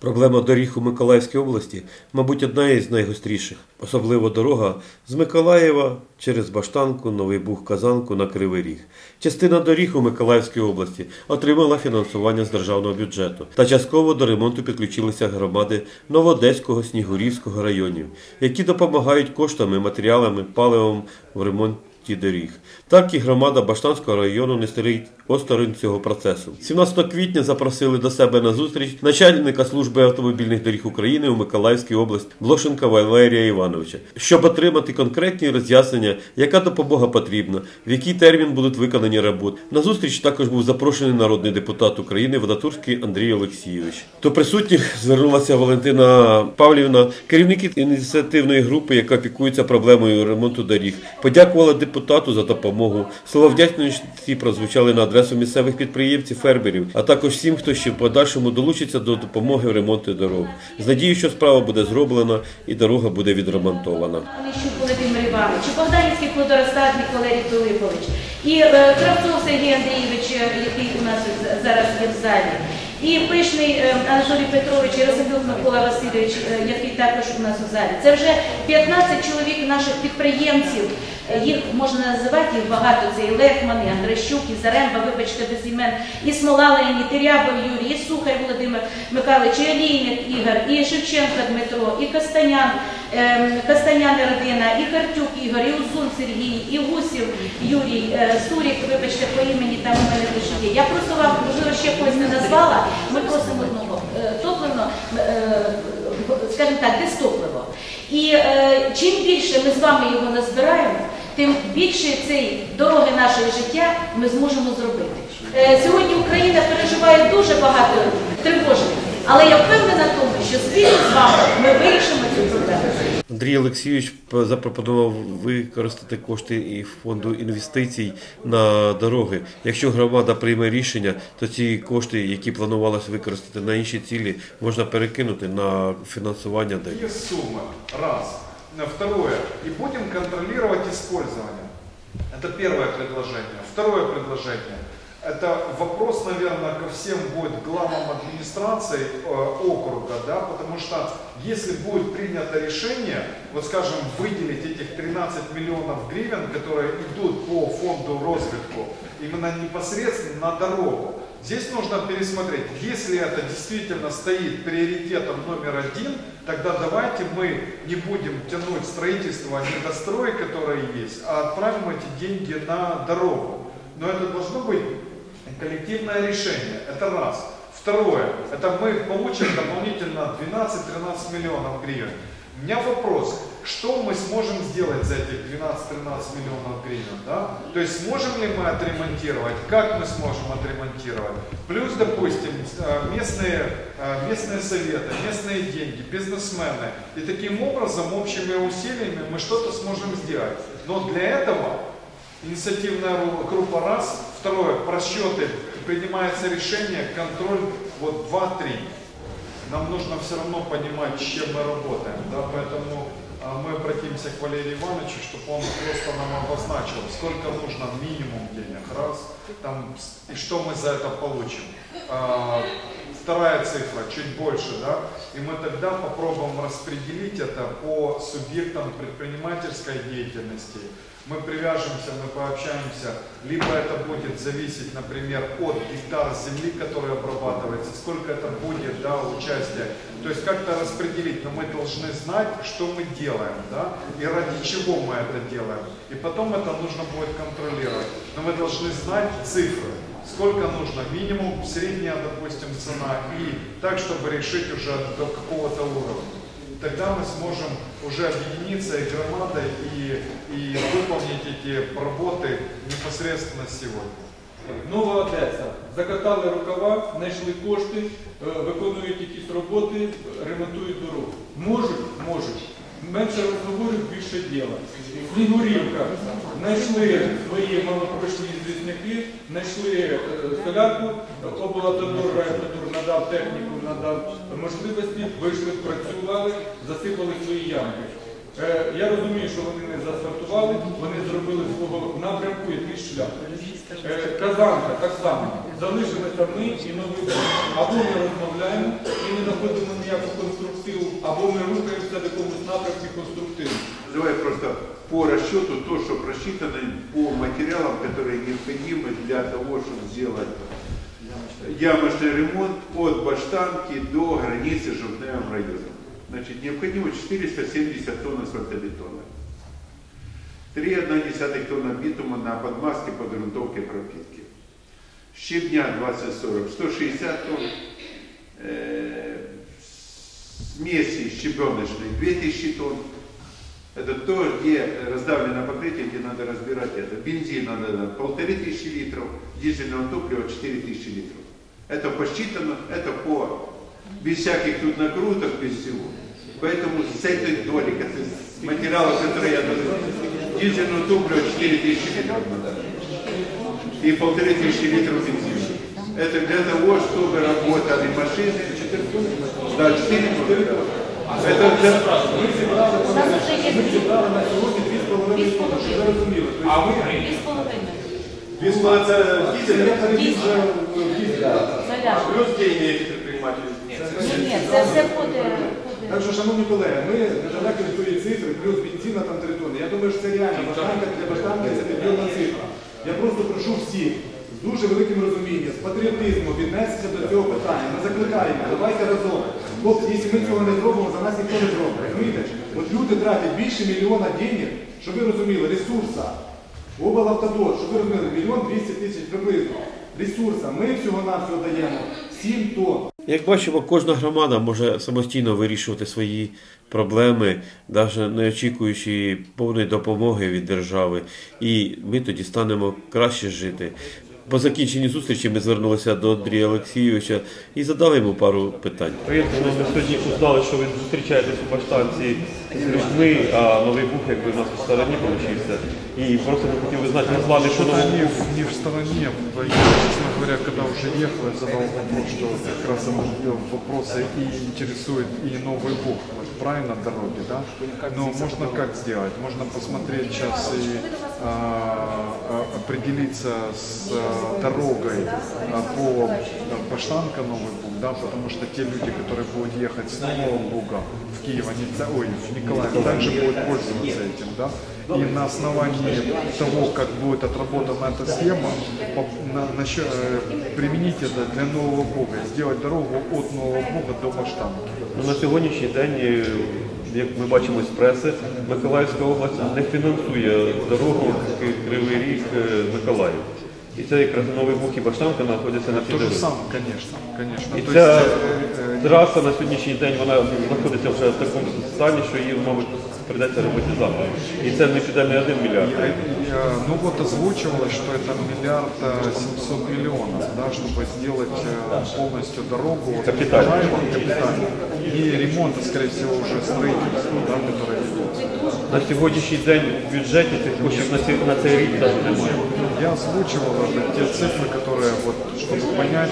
Проблема доріг у Миколаївській області, мабуть, одна із найгостріших, особливо дорога з Миколаєва через Баштанку, Новий Буг, Казанку на Кривий Ріг. Частина доріг у Миколаївській області отримала фінансування з державного бюджету, та частково до ремонту підключилися громади Новодеського, Снігурівського районів, які допомагають коштами, матеріалами, паливом в ремонті доріг. Так і громада Баштанського району не стоїть осторонь цього процесу. 17 квітня запросили до себе на зустріч начальника служби автомобільних доріг України у Миколаївській області Блошенка Валерія Івановича, щоб отримати конкретні роз'яснення, яка допомога потрібна, в який термін будуть виконані роботи. На зустріч також був запрошений народний депутат України Водотурський Андрій Олексійович. До присутніх звернулася Валентина Павлівна, керівник ініціативної групи, яка опікується проблемою ремонту доріг. Подякувала депутату за допомогу. Слова вдячності прозвучали на адресу місцевих підприємців, фермерів, а також всім, хто ще в подальшому долучиться до допомоги в ремонті дорог. З надією, що справа буде зроблена і дорога буде відремонтована. Володимир Іванович, Богданівський плодоростатник Валерій і е, Кравцов Сергій Андрійович, е, який у нас зараз є в залі, і Пишний е, Анатолій Петрович, і Розумюк Микола Васильович, який також у нас у залі. Це вже 15 чоловік наших підприємців. Їх можна називати їх багато. Це і Лехман, і Андрещук, і Заремба, вибачте, без імен, і Смолалин, і Терябов Юрій, і Сухар Володимир Михайлович, і Олійник Ігор, і Шевченко Дмитро, і Кастанян, ем, Кастанян родина, і Картюк Ігор, і Узун Сергій, і Гусів Юрій, е, Сурік, вибачте, по імені там у мене лише є. Я просто вам, можливо, ще когось не назвала. Ми просимо одного е, топливно, е, скажімо так, дистопливо. І чим більше ми з вами його назбираємо, тим більше цієї дороги нашого життя ми зможемо зробити. Е, сьогодні Україна переживає дуже багато тривожних, але я впевнена в тому, що спільно з вами ми вирішимо цю проблему. Андрій Олексійович запропонував використати кошти і фонду інвестицій на дороги. Якщо громада прийме рішення, то ці кошти, які планувалося використати на інші цілі, можна перекинути на фінансування доріг. Какие суммы? Раз. Второе. И будем контролировать использование. Это первое предложение. Второе предложение. Это вопрос, наверное, ко всем будет главам администрации э, округа, да, потому что если будет принято решение, вот скажем, выделить этих 13 миллионов гривен, которые идут по фонду развитку, именно непосредственно на дорогу, Здесь нужно пересмотреть, если это действительно стоит приоритетом номер один, тогда давайте мы не будем тянуть строительство недостроек, которые есть, а отправим эти деньги на дорогу. Но это должно быть коллективное решение. Это раз. Второе, это мы получим дополнительно 12-13 миллионов гривен. У меня вопрос, что мы сможем сделать за этих 12-13 миллионов гривен, да? То есть сможем ли мы отремонтировать, как мы сможем отремонтировать? Плюс, допустим, э, местные, э, местные советы, местные деньги, бизнесмены. И таким образом, общими усилиями мы что-то сможем сделать. Но для этого инициативная ру- группа раз, второе, просчеты, принимается решение, контроль вот 2-3 нам нужно все равно понимать, с чем мы работаем, да, поэтому а, мы обратимся к Валерию Ивановичу, чтобы он просто нам обозначил, сколько нужно минимум денег, раз, там, и что мы за это получим. Вторая цифра, чуть больше, да, и мы тогда попробуем распределить это по субъектам предпринимательской деятельности. Мы привяжемся, мы пообщаемся, либо это будет зависеть, например, от гектара земли, который обрабатывается, сколько это будет, да, участия. То есть как-то распределить, но мы должны знать, что мы делаем, да, и ради чего мы это делаем. И потом это нужно будет контролировать. Но мы должны знать цифры, сколько нужно, минимум, средняя, допустим, цена, и так, чтобы решить уже до какого-то уровня. Тогда мы сможем уже объединиться и громадой и, и выполнить эти работы непосредственно сегодня. Нова Одеса. Закатали рукава, знайшли кошти, е, виконують якісь роботи, ремонтують дорогу. Можуть, можуть. Менше розговорів, більше діла. Снігурівка. Знайшли свої малопрочні звісники, знайшли е, солярку, облавтодор, райавтодор надав техніку, надав можливості, вийшли, працювали, засипали свої ямки. Е, Я розумію, що вони не застартували, вони зробили свого напрямку якийсь шлях. Е, Казанка так само. Залишилися ми і новий Буг. Або ми розмовляємо і не знаходимо ніяку конструктиву, або ми рухаємося в якомусь напрямку конструктиву. Давай просто по расчету то, что просчитано по материалам, которые необходимы для того, чтобы сделать ямочный ремонт от Баштанки до границы с Жовтневым районом. Значит, необходимо 470 тонн асфальтобетона. 3,1 тонна битума на подмазке по грунтовке пропитки. Щебня 20-40, 160 тонн. Э, смеси щебеночной 2000 тонн. Это то, где раздавленное покрытие, где надо разбирать это. Бензин надо полторы тысячи литров, дизельного топлива 4 тысячи литров. Это посчитано, это по, без всяких тут накруток, без всего. Поэтому с этой доли, с материала, который я даю, дизельного топлива 4 тысячи литров надо. И полторы тысячи литров бензина. Это для того, чтобы работали машины. Да, 4 тонны. да. Это для, Ми зібрали, У нас вже є ми зібрали на сьогодні 2,5 тонни, щоб ви розуміли. Дві з половиною. Весна це дизель, Я перевіз вже в дізель. Соляр. плюс деньги эти предприниматели. Ні, ні, це все буде. Так що, шановні колеги, ми недалеко від тої цифри, плюс бензина там 3 тонни. Я думаю, що це реально баштанка для баштанки це мільйонна цифра. Я просто прошу всіх з дуже великим розумінням, з патріотизмом віднестися до цього питання. Ми закликаємо, давайте разом. Хлопці, якщо ми цього не зробимо, за нас ніхто не зробить. Розумієте? От люди тратять більше мільйона денег, щоб ви розуміли, ресурса. Облавтодор, щоб ви розуміли, мільйон 200 тисяч приблизно. Ресурса. Ми всього-навсього даємо 7 тонн. Як бачимо, кожна громада може самостійно вирішувати свої проблеми, навіть не очікуючи повної допомоги від держави. І ми тоді станемо краще жити. По закінченні зустрічі ми звернулися до Андрія Олексійовича і задали йому пару питань. Приємно, ми сьогодні узнали, що ви зустрічаєтесь у Баштанці з людьми, а новий бух якби у нас у стороні вийшов. І просто ми хотіли знати плани, що не, в- не в стороне. Я, честно говоря, когда уже ехал, я задал вопрос, что как раз ему вопросы и интересует и Новый Бог. Вот правильно дороги, да? Но можно как сделать? Можно посмотреть сейчас и а, а, определиться с а, дорогой а, по а, Баштанка Новый Буг, да, потому что те люди, которые будут ехать с Нового Буга в Киев, они, ой, в Николаев, также будут пользоваться этим, да. И на основании того, как будет отработана эта схема, по- на, насчет, э, применить это для Нового Бога, сделать дорогу от Нового Бога до Баштанки. Ну, на сьогоднішній день, е, як ми бачимо з преси, Миколаївська область не фінансує дорогу Кривий Ріг е, Миколаїв. І це якраз новий Бух і Баштанка знаходяться на цій То же дорозі. самое, конечно, конечно. І То ця есть, э, э, траса на сьогоднішній день вона знаходиться вже в такому стані, що її, мабуть, прийдеться робити завтра. І це не піде не один мільярд. Я- я- ну вот озвучивалось, что это миллиард э, 700 миллионов, да, чтобы сделать э, полностью дорогу от Капитально. Николаева, капитально. И ремонт, скорее всего, уже строительство, да, которое ведется. На сьогоднішній день в бюджеті цих коштів на цей, на цей рік навіть немає. Я озвучивал это, те цифры, которые, вот, чтобы понять,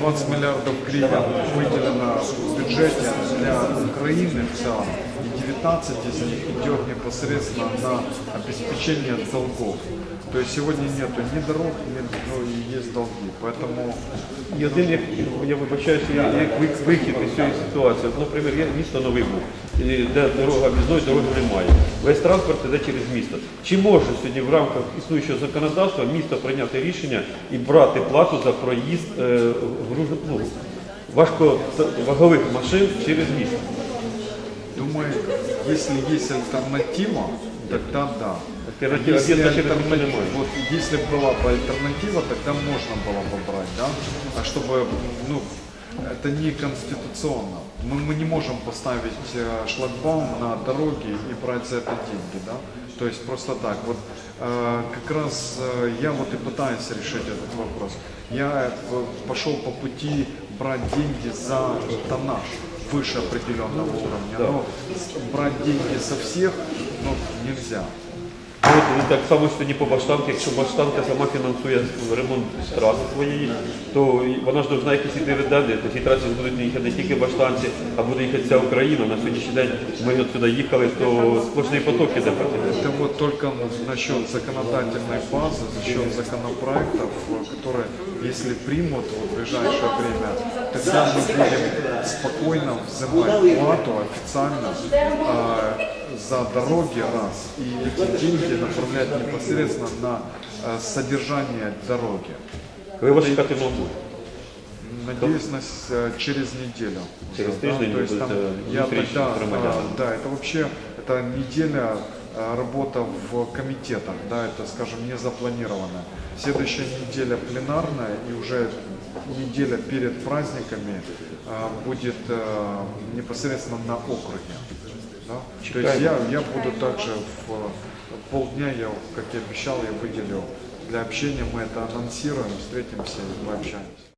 20 миллиардов гривен выделено в бюджете для Украины в целом, и 19 из них идет непосредственно на обеспечение долгов. То есть сегодня нету ни дорог, ни, ну, и есть долги. Поэтому один, як я вибачаюся, як ви- вихід із цієї ситуації. Наприклад, є місто Новий Буг, і де дорога об'їзної дороги немає. Весь транспорт іде через місто. Чи може сьогодні в рамках існуючого законодавства місто прийняти рішення і брати плату за проїзд е, ну, важковагових машин через місто? думаю, если есть альтернатива, тогда да. Альтернатива Если, немає. вот, если была бы альтернатива, тогда можно было бы брать, да? А чтобы, ну, это не конституционно. Мы, мы не можем поставить э, шлагбаум на дороге и брать за это деньги, да? То есть просто так. Вот э, как раз э, я вот и пытаюсь решить этот вопрос. Я э, пошел по пути брать деньги за тоннаж выше определенного уровня. Но брать деньги со всех ну, нельзя. От, і так само сьогодні по баштанки, якщо баштанка сама фінансує ремонт траси своєї, то і вона ж должна якісь і дивіденди. По цій трасі будуть їхати не тільки баштанці, а буде їхати вся Україна. На сьогоднішній день ми от сюди їхали, то сплошний поток іде практично. Это вот только насчет законодательной базы, за счет законопроектов, э, которые, если примут вот в ближайшее время, тогда мы будем спокойно взимать плату официально э, За дороги раз, и эти деньги направлять непосредственно на э, содержание дороги. Ви вас чекати мабуть. Надеюсь, на с- э, через неделю. Через Да, тиждень то есть будет, там, э, я встреча тогда, а, да, это вообще это неделя а, работа в комитетах, да, это, скажем, не запланировано. Следующая неделя пленарная и уже неделя перед праздниками будет непосредственно на округе. Да. То есть я, я буду также в э, полдня, я, как и обещал, я выделил для общения, мы это анонсируем, встретимся и пообщаемся.